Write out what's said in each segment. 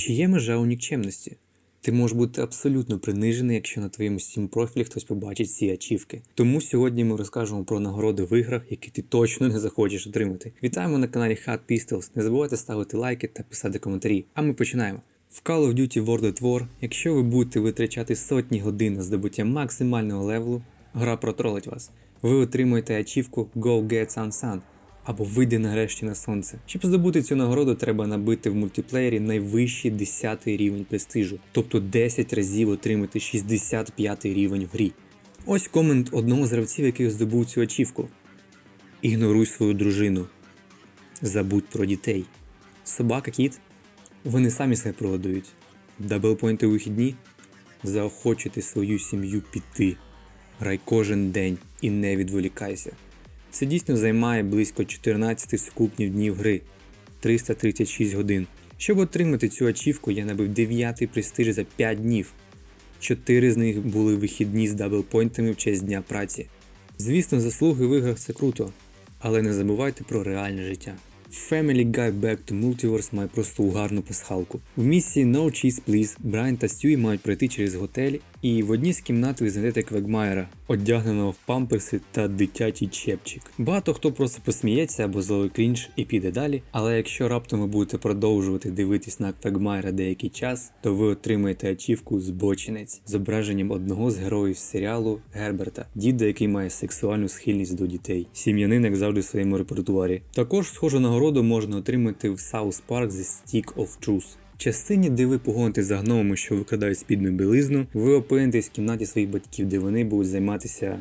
Чи є межа у нікчемності? Ти можеш бути абсолютно принижений, якщо на твоєму Steam профілі хтось побачить ці ачівки. Тому сьогодні ми розкажемо про нагороди в іграх, які ти точно не захочеш отримати. Вітаємо на каналі Hot Pistols. Не забувайте ставити лайки та писати коментарі. А ми починаємо. В Call of Duty World at War, якщо ви будете витрачати сотні годин на здобуття максимального левелу, гра протролить вас. Ви отримуєте ачівку Go Get Some Sun або Вийди нарешті на сонце. Щоб здобути цю нагороду, треба набити в мультиплеєрі найвищий 10 рівень престижу, тобто 10 разів отримати 65 рівень в грі. Ось комент одного з гравців, який здобув цю ачівку. Ігноруй свою дружину. Забудь про дітей. Собака, кіт. Вони самі себе прогодують. Даблпойнти у вихідні. Заохочити свою сім'ю піти. Грай кожен день і не відволікайся. Це дійсно займає близько 14 сукупнів днів гри 336 годин. Щоб отримати цю ачівку, я набив 9 престиж за 5 днів. Чотири з них були вихідні з даблпойнтами в честь дня праці. Звісно, заслуги в іграх це круто, але не забувайте про реальне життя. Family Guy Back to Multiverse має просто угарну пасхалку. В місії No Cheese Please Брайан та Стюї мають пройти через готель, і в одній з кімнат ви знайдете Квегмайера, одягненого в памперси та дитячий чепчик. Багато хто просто посміється або зловить крінж і піде далі, але якщо раптом ви будете продовжувати дивитись на Квегмайера деякий час, то ви отримаєте ачівку збочинець з зображенням одного з героїв серіалу Герберта, діда, який має сексуальну схильність до дітей. Сім'янин, як завжди, в своєму репертуарі. Також схожу нагороду можна отримати в South Park The Stick of Truth. Частині, де ви погоните за гномами, що викрадають спідну білизну, ви опинитесь в кімнаті своїх батьків, де вони будуть займатися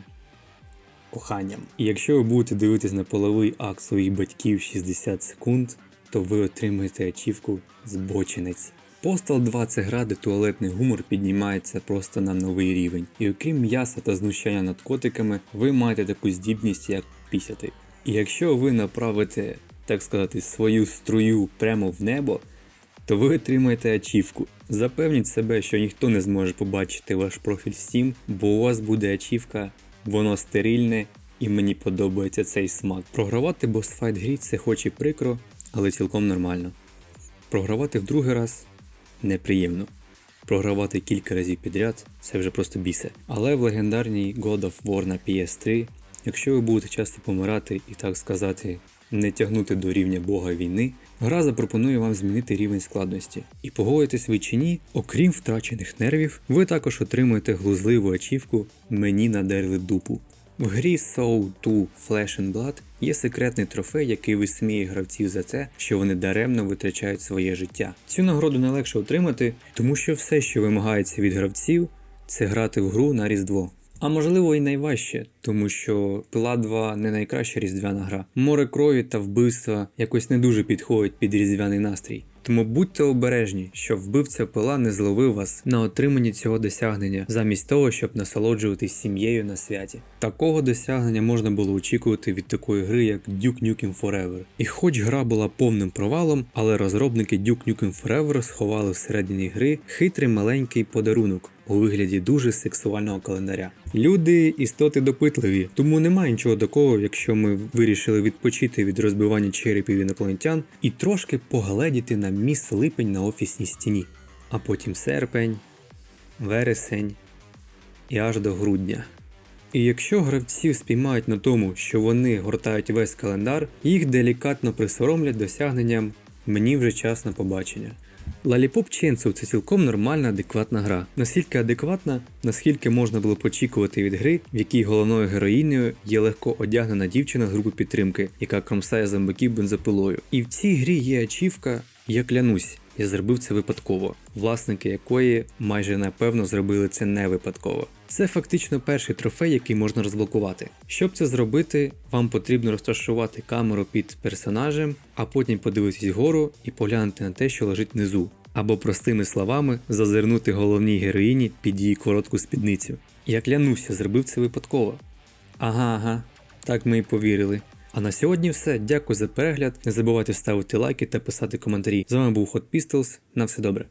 коханням. І якщо ви будете дивитись на половий акт своїх батьків 60 секунд, то ви отримаєте ачівку збочинець. Postal 2 це гра, де туалетний гумор піднімається просто на новий рівень. І окрім м'яса та знущання над котиками, ви маєте таку здібність, як пісяти. І якщо ви направите, так сказати, свою струю прямо в небо, то ви отримаєте ачівку. Запевніть себе, що ніхто не зможе побачити ваш профіль Steam, бо у вас буде ачівка, воно стерильне і мені подобається цей смак. Програвати босфайт грі це хоч і прикро, але цілком нормально. Програвати в другий раз неприємно. Програвати кілька разів підряд це вже просто бісе. Але в легендарній God of War на PS3, якщо ви будете часто помирати і так сказати, не тягнути до рівня Бога війни, гра запропонує вам змінити рівень складності. І погодитесь ви чи ні, окрім втрачених нервів, ви також отримуєте глузливу ачівку Мені надерли дупу. В грі Soul 2 Flesh and Blood є секретний трофей, який висміє гравців за те, що вони даремно витрачають своє життя. Цю нагороду найлегше отримати, тому що все, що вимагається від гравців, це грати в гру на Різдво. А можливо і найважче, тому що Пила 2 не найкраща різдвяна гра. Море крові та вбивства якось не дуже підходять під різдвяний настрій. Тому будьте обережні, щоб вбивця пила не зловив вас на отриманні цього досягнення, замість того, щоб насолоджуватись сім'єю на святі. Такого досягнення можна було очікувати від такої гри, як Duke Nukem Forever. І хоч гра була повним провалом, але розробники Duke Nukem Forever сховали всередині гри хитрий маленький подарунок. У вигляді дуже сексуального календаря. Люди істоти допитливі, тому немає нічого такого, якщо ми вирішили відпочити від розбивання черепів інопланетян і трошки погледіти на міс липень на офісній стіні, а потім серпень, вересень і аж до грудня. І якщо гравців спіймають на тому, що вони гортають весь календар, їх делікатно присоромлять досягненням мені вже час на побачення. Lollipop Ченсов – це цілком нормальна, адекватна гра. Наскільки адекватна, наскільки можна було очікувати від гри, в якій головною героїнею є легко одягнена дівчина з групи підтримки, яка кромсає зомбаків бензопилою. І в цій грі є ачівка, я клянусь, я зробив це випадково, власники якої майже напевно зробили це не випадково. Це фактично перший трофей, який можна розблокувати. Щоб це зробити, вам потрібно розташувати камеру під персонажем, а потім подивитись вгору і поглянути на те, що лежить внизу. Або простими словами зазирнути головній героїні під її коротку спідницю. Я клянуся, зробив це випадково. Ага, ага, так ми і повірили. А на сьогодні все. Дякую за перегляд. Не забувайте ставити лайки та писати коментарі. З вами був Hot Pistols. На все добре.